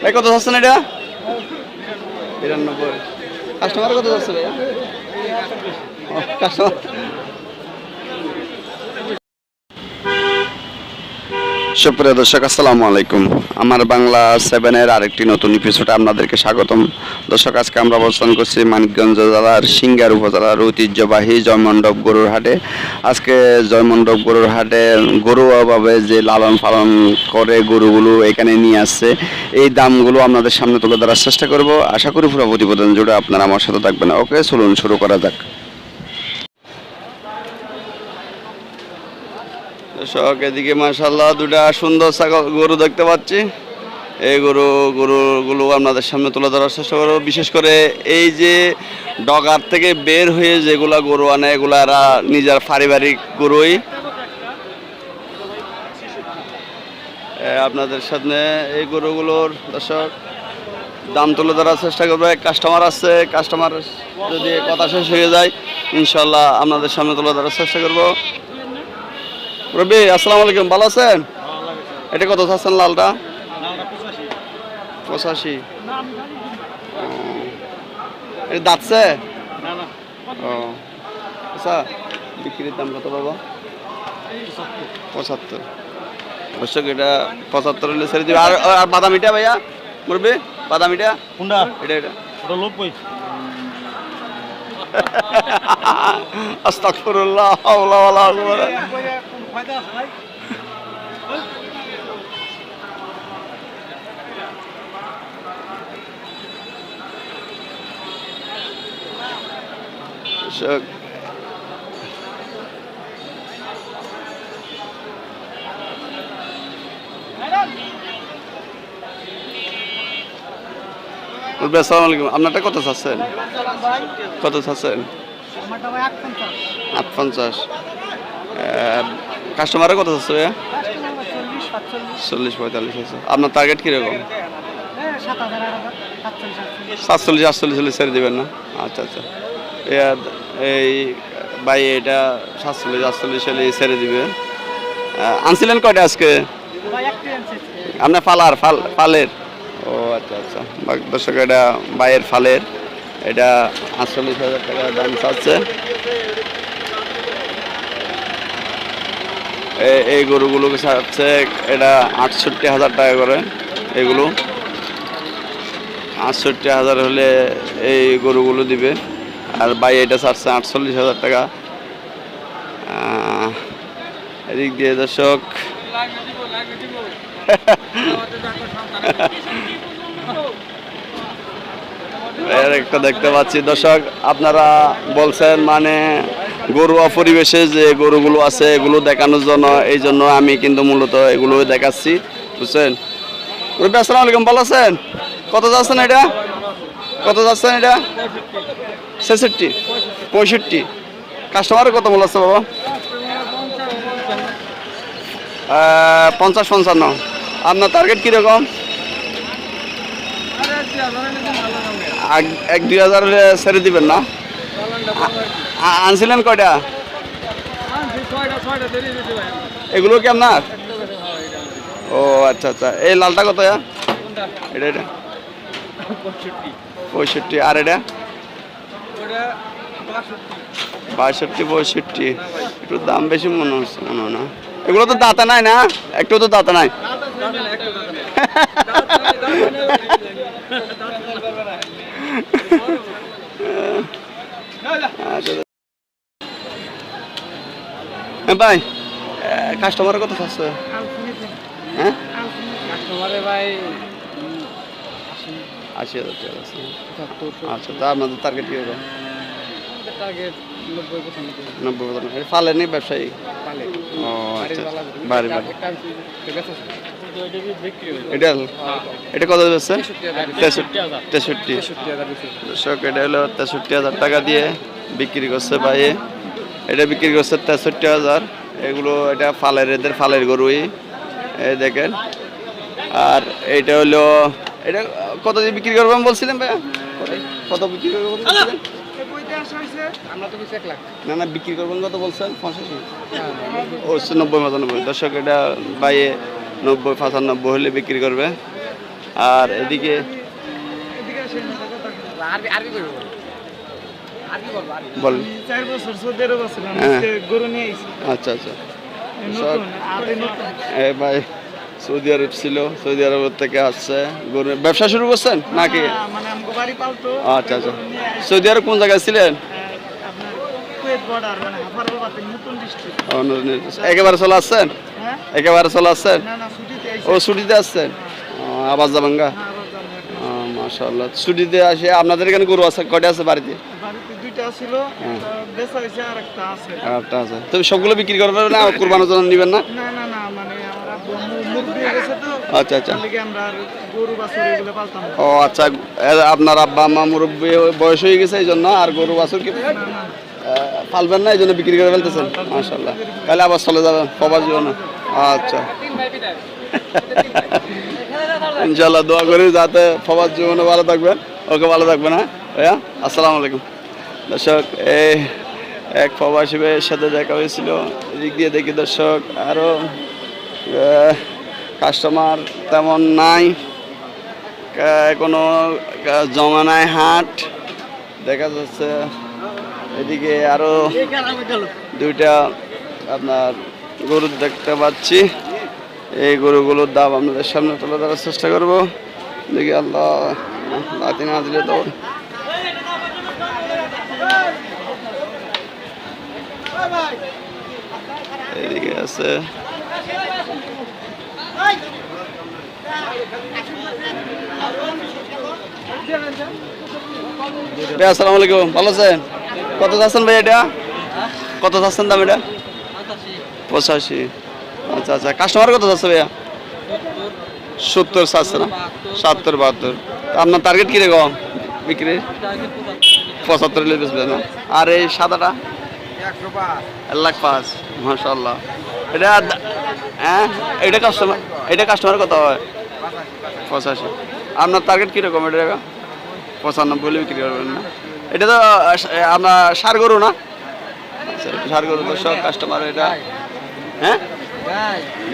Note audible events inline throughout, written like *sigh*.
ভাই কত যাচ্ছে না এটা? বিরানব্বই। কাস্টমার কত যাচ্ছে ভাইয়া? কাস্টমার সুপ্রিয় দর্শক, আসসালামু আলাইকুম। আমার বাংলা সেভেনের আরেকটি নতুন এপিসোডে আপনাদেরকে স্বাগতম। দর্শক, আজকে আমরা অবস্থান করছি মানিকগঞ্জ জেলার সিঙ্গার উপজেলার ঐতিহ্যবাহী জয়মণ্ডপ গরুর হাটে। আজকে জয়মণ্ডপ গরুর হাটে গরুভাবে যে লালন পালন করে গরুগুলো এখানে নিয়ে আসছে, এই দামগুলো আপনাদের সামনে তুলে ধরার চেষ্টা করব। আশা করি পুরো প্রতিবেদন জুড়ে আপনারা আমার সাথে থাকবেন। ওকে, চলুন শুরু করা যাক। দর্শক, এদিকে মাশাল্লাহ দুটা সুন্দর ছাগল, গরু দেখতে পাচ্ছি। এই গরু, গরুগুলো আপনাদের সামনে তুলে ধরার চেষ্টা করব। বিশেষ করে এই যে ডগার থেকে বের হয়ে যেগুলা গরু আনে, এগুলা নিজের পারিবারিক গরুই। আপনাদের সামনে এই গরুগুলোর দর্শক, দাম তুলে ধরার চেষ্টা করবে। কাস্টমার আছে কাস্টমার যদি কথা শেষ হয়ে যায় ইনশাল্লাহ আপনাদের সামনে তুলে ধরার চেষ্টা করব। রবি আসসালামু আলাইকুম ভালো আছেন? এটা কত চাচ্ছেন লালটা? পঁচাশি। এটা দাঁতছে? ও। আচ্ছা বিক্রির দাম কত বাবা পঁচাত্তর। অবশ্যক এটা পঁচাত্তর হলে ছেড়ে দিবে। আর আর বাদামিটা ভাইয়া? মুরবি বাদামিটা হুন্ডা এটা এটা। ওটা নব্বই। আস্তাগফিরুল্লাহ হাওলা ওয়ালা কুওয়াতা দর্শক আসসালামু আলাইকুম। আপনারটা কত চাচ্ছেন? কত চাচ্ছেন? আট পঞ্চাশ কাস্টমারে কত চাচ্ছে ভাইয়া? চল্লিশ পঁয়তাল্লিশ আছে। আপনার টার্গেট কীরকম? সাতচল্লিশ আটচল্লিশ হলে ছেড়ে দেবেন না? আচ্ছা আচ্ছা। এই ভাই এটা সাতচল্লিশ আটচল্লিশ হলে ছেড়ে দিবে। আনছিলেন কয়টা আজকে? আপনার ফালার ফাল ফালের? ও আচ্ছা আচ্ছা। দর্শক এটা বাইয়ের ফালের। এটা আটচল্লিশ হাজার টাকা দাম চাচ্ছে এ- এই গরুগুলোকে চাচ্ছে এটা আটষট্টি হাজার টাকা করে এগুলো। আটষট্টি হাজার হলে এই গরুগুলো দিবে। আর বাই এটা ছাড়ছে আটচল্লিশ হাজার টাকা। এদিক দিয়ে দর্শক। একটা দেখতে পাচ্ছি। দর্শক, আপনারা বলছেন মানে গরুয়া পরিবেশে যে গরুগুলো আছে, এগুলো দেখানোর জন্য, এই জন্য আমি কিন্তু মূলত এগুলো দেখাচ্ছি। বুঝছেন? রবি আসসালামু আলাইকুম, ভালো আছেন? কত যাচ্ছেন এটা? কত যাচ্ছেন এটা? ছেষট্টি, পঁয়ষট্টি। কাস্টমারের কত মূল্য আছে বাবা? পঞ্চাশ পঞ্চান্ন। আপনার টার্গেট কীরকম? এক- দুই হাজার ছেড়ে দিবেন না? আনছিলেন কয়টা? এগুলো কি আপনার? ও আচ্ছা আচ্ছা। এই লালটা কত এটা এটা। পঁয়ষট্টি। আর এটা? বাষট্টি পঁয়ষট্টি। একটু দাম বেশি মনে হচ্ছে মনে হয় না। এগুলো তো দাঁতা নাই না? একটু তো দাঁতা *laughs* নাই? আচ্ছা। এ ভাই। কাস্টমারের কত হ্যাঁ? কাস্টমারে ভাই আশি হাজার টাকা আছে। আচ্ছা তা আপনাদের টার্গেট কী হবে? টার্গেট নব্বই পার্সেন্ট নেই ব্যবসায়ী? ও আচ্ছা বাড়ি বাড়ি এটা এটা কত যাচ্ছে তেষট্টি দর্শক এটা হলো তেষট্টি হাজার টাকা দিয়ে বিক্রি করছে ভাই। এটা বিক্রি করছে তেষট্টি হাজার। এগুলো এটা ফালের এদের ফালের গরুই। এই দেখেন। আর এইটা হলো এটা কত দিয়ে বিক্রি করবেন বলছিলেন ভাইয়া? কত বিক্রি করবেন বলছিলেন? আমরা তো কিছু এক লাখ না না বিক্রি করবেন কত বলছেন পঁচাশি। ও নব্বই পঁচানব্বই। দর্শক এটা বাইয়ে নব্বই পঁচানব্বই হলে বিক্রি করবে। আর এদিকে। আরবি আরবি করব? বল। চার বছর হ্যাঁ। আজকে গরু নিয়ে আচ্ছা আচ্ছা। নতুন এ ভাই সৌদি আরব ছিল সৌদি আরব থেকে আসছে গরু ব্যবসা শুরু করছেন নাকি? মানে আমাকে বাড়ি পালতো। আচ্ছা আচ্ছা। সৌদি আরব কোন জায়গায় ছিলেন? আহ, আপনার কুয়েত বর্ডার মানে একেবারে চলে আসছেন? হ্যাঁ? একেবারে চলে আসছেন? না না ছুটিতে আইছি। ও ছুটিতে আসছেন? ও, আবার যাবেন গা হ্যাঁ। মাশাল্লাহ ছুটিতে আসে আপনাদের এখানে গরু আছে কয়টা আছে বাড়িতে? দুইটা ছিল হ্যাঁ। বেচা হয়েছে আর একটা আছে। আর একটা আছে। তবে সবগুলো বিক্রি করবেন না কোরবানোর জন্য নেবেন না? না না না মানে আমার আব্বু মু- মুরগি হয়ে গেছে তো। আচ্ছা আচ্ছা। না। ও আচ্ছা আপনার আব্বা আম্মা মুরব্বী বয়স হয়ে গেছে এই জন্য আর গরু বাছুর কি না না। পালবেন না এই জন্য বিক্রি করে ফেলতেছেন? মাশাল্লাহ তাহলে আবার চলে যাবেন কবার জীবনে। আচ্ছা। *laughs* ইনশাল্লাহ দোয়া করি যাতে সবার জীবনে ভালো থাকবেন। ওকে ভালো থাকবেন হ্যাঁ? ভাইয়া আসসালামু আলাইকুম। দর্শক, এই এক প্রবাসী ভাইয়ের সাথে দেখা হয়েছিল। এদিক দিয়ে দেখি দর্শক আরও কাস্টমার তেমন নাই। কোনো জমা নাই হাট। দেখা যাচ্ছে এদিকে আরও দুইটা আপনার গরু দেখতে পাচ্ছি। এই গরুগুলোর দাম আপনাদের সামনে তুলে ধরার চেষ্টা করব। দেখি আল্লাহ লাতি না দিলে তো এদিকে আছে ভাই আলাইকুম। ভালো যাচ্ছেন এটা? কত দাম এটা? পঁচাশি। আচ্ছা আচ্ছা। কাস্টমার কত ভাইয়া? সত্তর না? বাহাত্তর। আপনার টার্গেট কীরকম? বিক্রি? পঁচাত্তর আর এই সাদাটা? এক লাখ পাঁচ মাশাল্লাহ এটা হ্যাঁ? এটা কাস্টমার এটা কাস্টমার কত হয়? পঁচাশি। আপনার টার্গেট কীরকম এটা? পঁচানব্বই হলে বিক্রি করবেন না? এটা তো আপনার সার গরু না? সার গরু তো সব কাস্টমার এটা হ্যাঁ?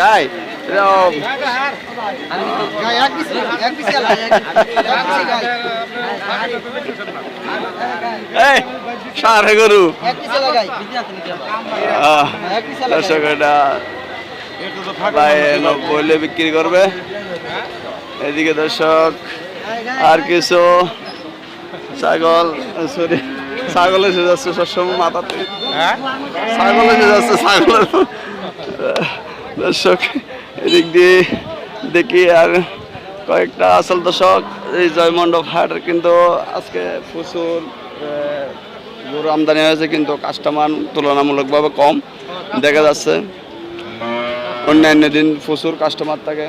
গাই? সার গরু। আহ, দর্শক এটা হলে বিক্রি করবে। এদিকে দর্শক আর কিছু? ছাগল সরি ছাগল এসে যাচ্ছে সবসময় মাথাতে। ছাগল এসে যাচ্ছে ছাগলের দর্শক এদিক দিয়ে দেখি আর কয়েকটা আসল দর্শক, এই জয়মণ্ডপ হাটের কিন্তু আজকে প্রচুর গরু আমদানি হয়েছে, কিন্তু কাস্টমার তুলনামূলকভাবে কম দেখা যাচ্ছে। অন্যান্য দিন প্রচুর কাস্টমার থাকে,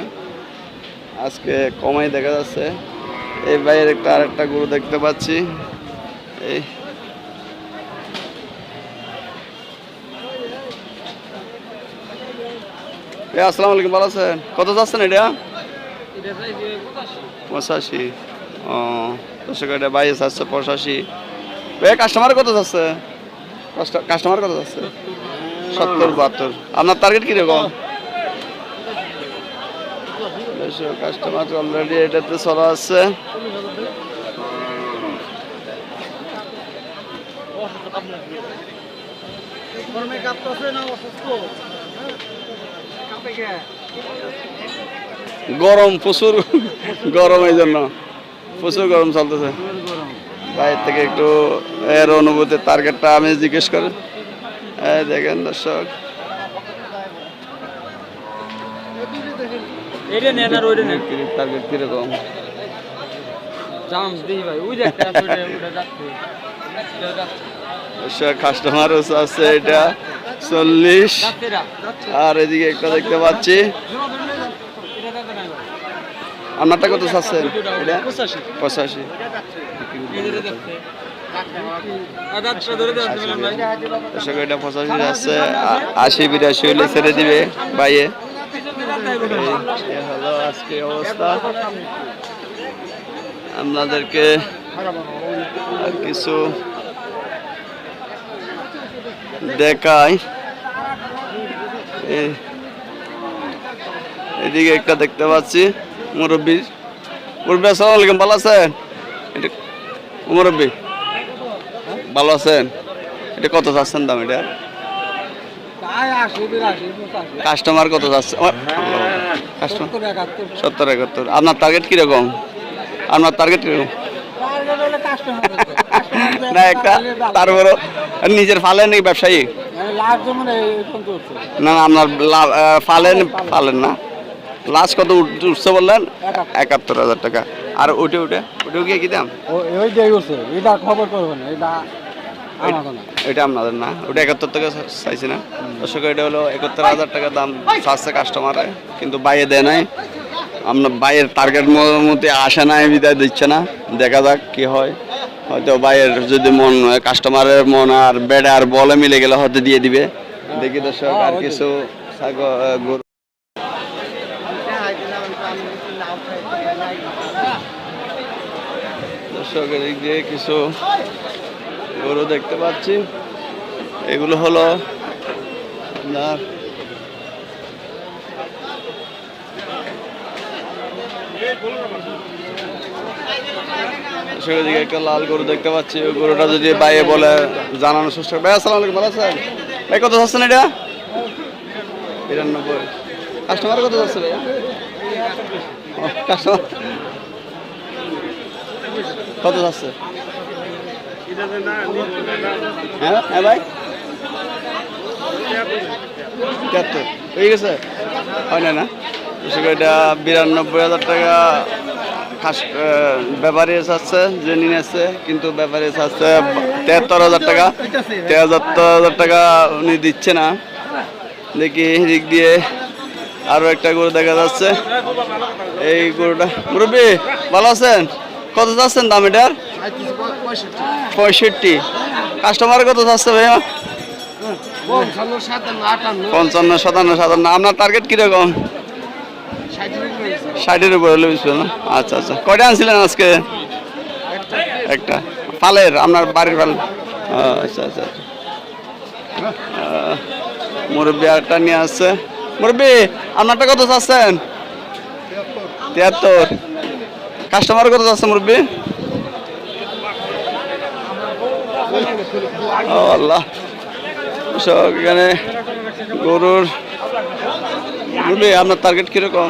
আজকে কমাই দেখা যাচ্ছে। এই বাইরে একটা আরেকটা গরু দেখতে পাচ্ছি। এই এ, আসসালামু আলাইকুম, ভালো আছেন? কত যাচ্ছেন এটা? পঁচাশি। ও, দর্শক, এটা বাইশ আসছে পঁচাশি। এ কাস্টমার কত যাচ্ছে? কাস্টমার কত যাচ্ছে? সত্তর, বাহাত্তর। আপনার টার্গেট কীরকম? কাস্টমার অলরেডি এটাতে চলা আছে গরমে কাঁপতেছে না অসুস্থ? গরম প্রচুর *laughs* গরম এই জন্য। প্রচুর গরম চলতেছে। বাইরে থেকে একটু এর অনুভূতির টার্গেটটা আমি জিজ্ঞেস করি। দেখেন দর্শক। টার্গেট কীরকম? কাস্টমার আছে এটা। চল্লিশ আর এদিকে একটা দেখতে পাচ্ছি। আপনারটা কত চাচ্ছেন? এটা? পঁচাশি। আশি, বিরাশি হলে দিবে আজকে অবস্থা। আপনাদেরকে কিছু এই- এদিকে একটা দেখতে পাচ্ছি মুরব্বীর মুরব্বী আসসালামু আলাইকুম ভালো আছেন? এটা মুরব্বী। ভালো আছেন? এটা কত চাচ্ছেন দাম এটা? কাস্টমার কত যাচ্ছে? কাস্টমার সত্তর একাত্তর। আপনার টার্গেট কীরকম? আপনার টার্গেট কীরকম? না একটা তারপরে নিজের ফালেন এই ব্যবসায়ী? না না আপনার ফালেন ফালেন না। লাস্ট কত উঠছে বললেন? একাত্তর। হাজার টাকা। আর উঠে উঠে উঠে গিয়ে কি দাম? এটা খবর করবেন এটা এটা আপনাদের না। ওটা একাত্তর টাকা চাইছি না। দর্শক এটা হলো একাত্তর হাজার টাকা দাম চাচ্ছে কাস্টমারে কিন্তু বাইরে দেয় নাই। আপনার বাইরের টার্গেট মধ্যে আসে না বিদায় দিচ্ছে না। দেখা যাক কি হয়। হয়তো বাইরের যদি মন কাস্টমারের মন আর বেড়ে আর বলে মিলে গেলে হয়তো দিয়ে দিবে। দেখি দর্শক, আর কিছু গরু। দর্শক, এদিক দিয়ে কিছু গরু দেখতে পাচ্ছি। এগুলো হলো আপনার সেদিকে একটা লাল গরু দেখতে পাচ্ছি। ওই গরুটা যদি বাইরে বলে জানানো চেষ্টা ভাই, আসসালামু আলাইকুম, ভালো আছেন? ভাই কত যাচ্ছেন এটা? বিরানব্বই। কাস্টমার কত যাচ্ছে কাস্টমার কত যাচ্ছে? হ্যাঁ হ্যাঁ ভাই। তিয়াত্তর। হয়ে গেছে? হয় না না। এটা বিরানব্বই হাজার টাকা ব্যাপারী চাচ্ছে যে নিয়ে আসছে কিন্তু ব্যাপারী চাচ্ছে তেহাত্তর হাজার টাকা। তেহাত্তর হাজার টাকা উনি দিচ্ছে না। দেখি দিক দিয়ে আরও একটা গরু দেখা যাচ্ছে। এই গরুটা মুরব্বী ভালো আছেন? কত যাচ্ছেন দাম এটার? পঁয়ষট্টি। কাস্টমার কত যাচ্ছে ভাইয়া? পঞ্চান্ন সাতান্ন সাতান্ন আপনার টার্গেট কীরকম? ষাটের উপরে হলে বুঝবে না আচ্ছা আচ্ছা। কয়টা আনছিলেন আজকে? একটা। পালের আপনার বাড়ির ফাল। আচ্ছা আচ্ছা আচ্ছা। মুরব্বী আরেকটা নিয়ে আসছে। মুরব্বী, আপনারটা কত চাচ্ছেন? তিয়াত্তর। কাস্টমার কত চাচ্ছে মুরব্বী? ও আল্লাহ। এখানে গরুর মুরব্বী আপনার টার্গেট কীরকম?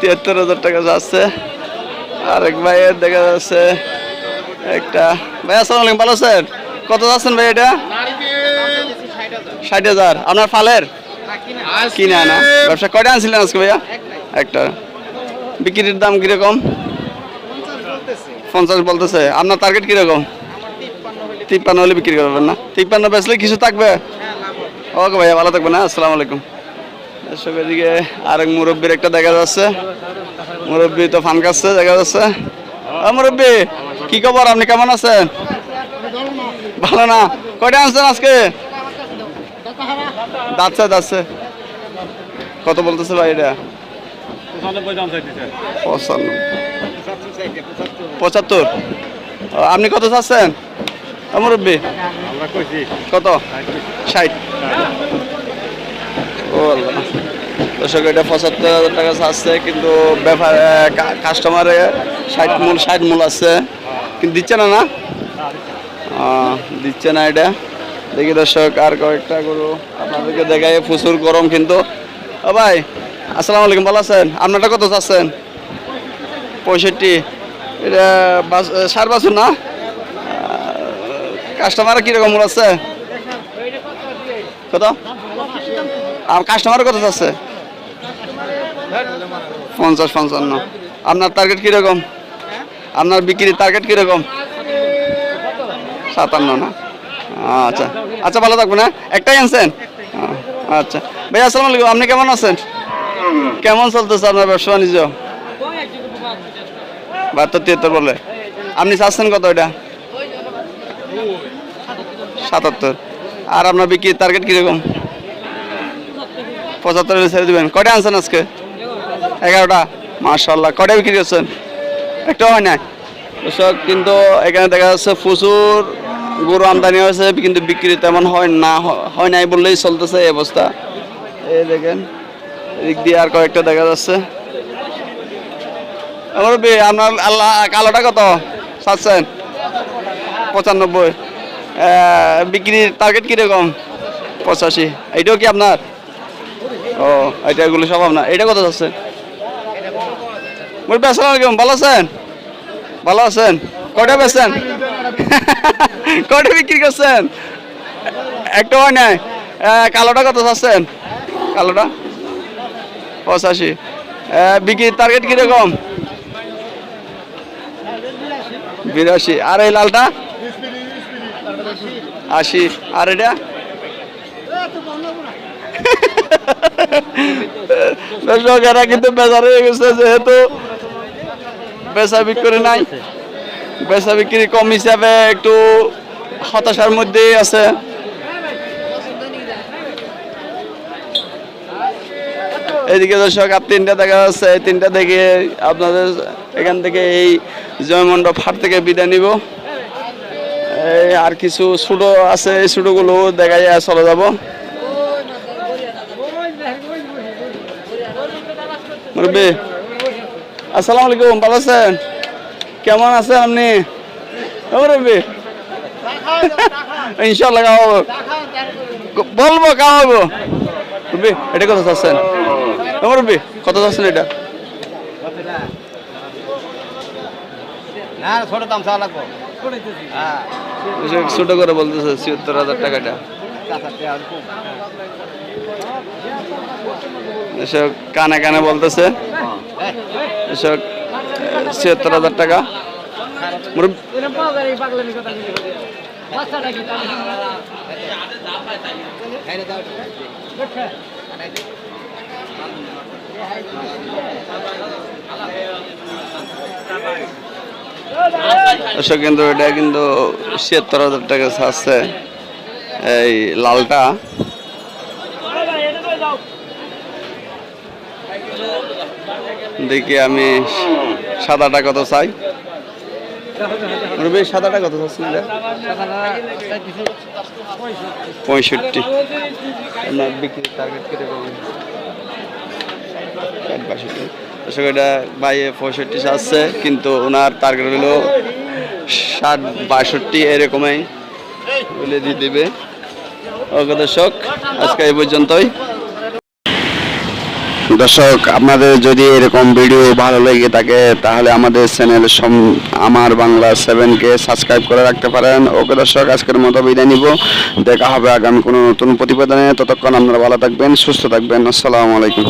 তিয়াত্তর হাজার টাকা যাচ্ছে। আরেক ভাইয়ের দেখা যাচ্ছে। একটা। ভাই, আসসালামু ভালো আছেন? কত যাচ্ছেন ভাই এটা? ষাট হাজার। আপনার ফালের? কিনা না ব্যবসা কয়টা আনছিলেন আজকে ভাইয়া? একটা। বিক্রির দাম কীরকম? পঞ্চাশ বলতেছে। আপনার টার্গেট কীরকম? তিপ্পান্ন হলে বিক্রি করবেন না? তিপ্পান্ন বেচলে কিছু থাকবে? ওকে ভাইয়া, ভালো থাকবেন না আসসালামু আলাইকুম। দর্শক, এদিকে আরেক মুরব্বীর একটা দেখা যাচ্ছে। মুরব্বী তো ফান কাটছে দেখা যাচ্ছে। মুরব্বী, কি খবর? আপনি কেমন আছেন? ভালো না? কয়টা আনছেন আজকে? দাচ্ছে দাচ্ছে কত বলতেছে ভাই এটা? পঁচান্ন পঁচাত্তর। আপনি কত চাচ্ছেন? মুরব্বী কত? ষাট। ও দর্শক এটা পঁচাত্তর হাজার টাকা আছে কিন্তু ব্যাপার কাস্টমারে ষাট মূল ষাট মূল আছে। কিন্তু দিচ্ছে না না? দিচ্ছে না এটা। দেখি দর্শক আর কয়েকটা গরু আপনাদেরকে দেখাই। প্রচুর গরম কিন্তু। ও ভাই আসসালামু আলাইকুম ভালো আছেন? আপনারটা কত চাচ্ছেন? পঁয়ষট্টি। এটা সার বাছুর না? কাস্টমার কীরকম আছে কত? আর কাস্টমার কত আছে পঞ্চাশ, পঞ্চান্ন। আপনার টার্গেট কীরকম? আপনার বিক্রির টার্গেট কীরকম? সাতান্ন না? আচ্ছা। আচ্ছা ভালো থাকবেন হ্যাঁ? একটাই আনছেন? আচ্ছা। ভাই, আসসালামু আলাইকুম। আপনি কেমন আছেন? কেমন চলতেছে আপনার ব্যবসা বাণিজ্য বাহাত্তর, তিয়াত্তর বলে। আপনি চাচ্ছেন কত এটা? সাতাত্তর। আর আপনার বিক্রির টার্গেট কীরকম? পঁচাত্তর ছেড়ে দেবেন। কয়টা আনছেন আজকে? এগারোটা। মার্শাল্লাহ কয়টা বিক্রি করছেন? একটাও হয় না দর্শক, কিন্তু এখানে দেখা যাচ্ছে প্রচুর গরু আমদানি হয়েছে, কিন্তু বিক্রি তেমন হয় না, হয় নাই বললেই চলতেছে এই অবস্থা। এই দেখেন, এদিক দিয়ে আর কয়েকটা দেখা যাচ্ছে। আপনার আল্লাহ কালোটা কত? চাচ্ছেন পঁচানব্বই। বিক্রির টার্গেট কীরকম? পঁচাশি। এইটাও কি আপনার? ও এটা এগুলো সব আপনার। এটা কত যাচ্ছে? মুরব্বী, আসসালামু আলাইকুম। ভালো আছেন? ভালো আছেন? কটা বেচছেন? *laughs* কটা বিক্রি করছেন? একটা হয় নাই। কালোটা কত চাচ্ছেন কালোটা? পঁচাশি। বিক্রির টার্গেট কীরকম? বিরাশি। আর এই লালটা? আশি। আর এটা? দর্শক কিন্তু বেজার হয়ে গেছে যেহেতু বেচা বিক্রি নাই। বেচা বিক্রি কম হিসাবে একটু হতাশার মধ্যেই আছে। এইদিকে দর্শক, আর তিনটা দেখা যাচ্ছে। তিনটা দেখে আপনাদের এখান থেকে এই জয়মণ্ডপ হাট থেকে বিদায় নিব। আর কিছু ছোটো আছে, এই ছোটোগুলো দেখা যায় চলে যাব। মুরব্বী, আসসালামু আলাইকুম, ভালো আছেন? কেমন আছেন আপনি? মুরব্বী। ইনশাল্লাহ খাওয়াবো। বলব, খাওয়াবো। এটা কথা চাচ্ছেন মুরব্বী কত চাচ্ছেন এটা? ছোট হ্যাঁ। ছোট করে বলতেছে ছিয়াত্তর হাজার টাকাটা। এসব কানে কানে বলতেছে। এসব ছিয়াত্তর হাজার টাকা। মুরব্বী দর্শক কিন্তু এটা কিন্তু ছিয়াত্তর হাজার টাকা আছে এই লালটা। দেখি আমি সাদাটা কত চাই? মুরব্বী, সাদাটা কত চাচ্ছেন পঁয়ষট্টি। বিক্রির টার্গেট কীরকম ষাট বাষট্টি দর্শক এটা বাইয়ে পঁয়ষট্টি আসছে, কিন্তু ওনার টার্গেট হলো ষাট, বাষট্টি এরকমই বলে দিয়ে দেবে। ওকে দর্শক, আজকে এই পর্যন্তই। দর্শক, আপনাদের যদি এরকম ভিডিও ভালো লেগে থাকে, তাহলে আমাদের চ্যানেল আমার বাংলা সেভেনকে সাবস্ক্রাইব করে রাখতে পারেন। ওকে দর্শক, আজকের মতো বিদায় নিব। দেখা হবে আগামী কোনো নতুন প্রতিবেদনে। ততক্ষণ আপনারা ভালো থাকবেন, সুস্থ থাকবেন। আসসালামু আলাইকুম।